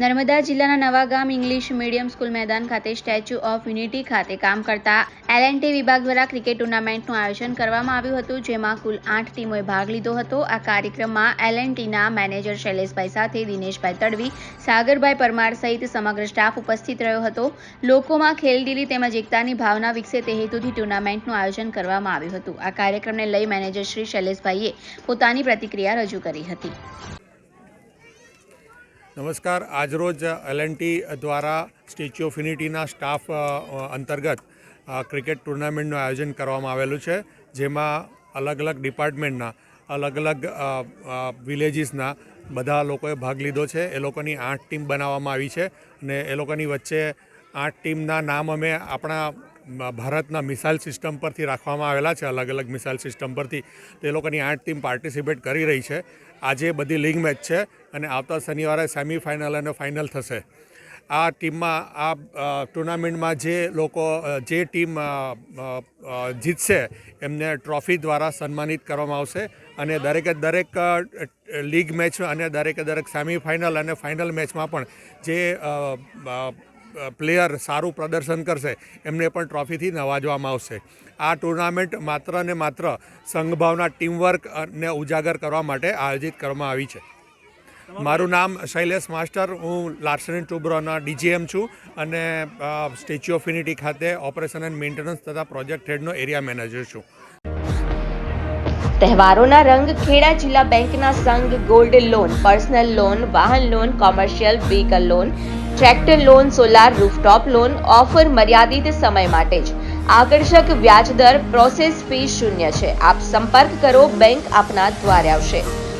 નર્મદા જિલ્લાના Navagam English medium school મેદાન ખાતે સ્ટેચ્યુ ઓફ યુનિટી ખાતે કામ કરતા એલ વિભાગ દ્વારા ક્રિકેટ ટુર્નામેન્ટનું આયોજન કરવામાં આવ્યું હતું, જેમાં કુલ આઠ ટીમોએ ભાગ લીધો હતો. આ કાર્યક્રમમાં એલ ના મેનેજર શૈલેષભાઈ સાથે દિનેશભાઈ તડવી, સાગરભાઈ પરમાર સહિત સમગ્ર સ્ટાફ ઉપસ્થિત રહ્યો હતો. લોકોમાં ખેલદીલી તેમજ એકતાની ભાવના વિકસે તે હેતુથી ટુર્નામેન્ટનું આયોજન કરવામાં આવ્યું હતું. આ કાર્યક્રમને લઈ મેનેજર શ્રી શૈલેષભાઈએ પોતાની પ્રતિક્રિયા રજૂ કરી હતી. નમસ્કાર. આજરોજ એલએનટી દ્વારા સ્ટેચ્યુ ઓફ યુનિટીના સ્ટાફ અંતર્ગત ક્રિકેટ ટુર્નામેન્ટનું આયોજન કરવામાં આવેલું છે, જેમાં અલગ અલગ ડિપાર્ટમેન્ટના અલગ અલગ વિલેજીસના બધા લોકોએ ભાગ લીધો છે. એ લોકોની આઠ ટીમ બનાવવામાં આવી છે અને એ લોકોની વચ્ચે આઠ ટીમના નામ અમે આપણા ભારતના મિસાઇલ સિસ્ટમ પરથી રાખવામાં આવેલા છે, અલગ અલગ મિસાઇલ સિસ્ટમ પરથી. તે લોકોની આઠ ટીમ પાર્ટિસિપેટ કરી રહી છે. આજે બધી લીગ મેચ છે. અને આવતા શનિવારે સેમિફાઇનલ અને ફાઇનલ થશે. આ ટીમમાં, આ ટુર્નામેન્ટમાં જે લોકો જે ટીમ જીતશે, એમને ટ્રોફી દ્વારા સન્માનિત કરવામાં આવશે અને દરેકે દરેક લીગ મેચ અને દરેકે દરેક સેમિફાઇનલ અને ફાઇનલ મેચમાં પણ જે પ્લેયર સારું પ્રદર્શન કરશે, એમને પણ ટ્રોફીથી નવાજવામાં આવશે. આ ટુર્નામેન્ટ માત્ર ને માત્ર સંઘભાવના ટીમવર્કને ઉજાગર કરવા માટે આયોજિત કરવામાં આવી છે. મારું નામ શૈલેષ માસ્ટર. હું લાર્સન એન્ડ ટુબ્રોના ડીજીએમ છું અને સ્ટેચ્યુ ઓફ યુનિટી ખાતે ઓપરેશન એન્ડ મેન્ટેનન્સ તથા પ્રોજેક્ટ હેડનો એરિયા મેનેજર છું. તહેવારોના રંગ ખેડા જિલ્લા બેંકના સંઘ ગોલ્ડ લોન પર્સનલ લોન વાહન loan commercial vehicle loan tractor loan solar rooftop loan offer મર્યાદિત સમય માટે જ. આકર્ષક વ્યાજ દર પ્રોસેસ ફી શૂન્ય છે. આપ સંપર્ક કરો બેંક આપના દ્વારે આવશે.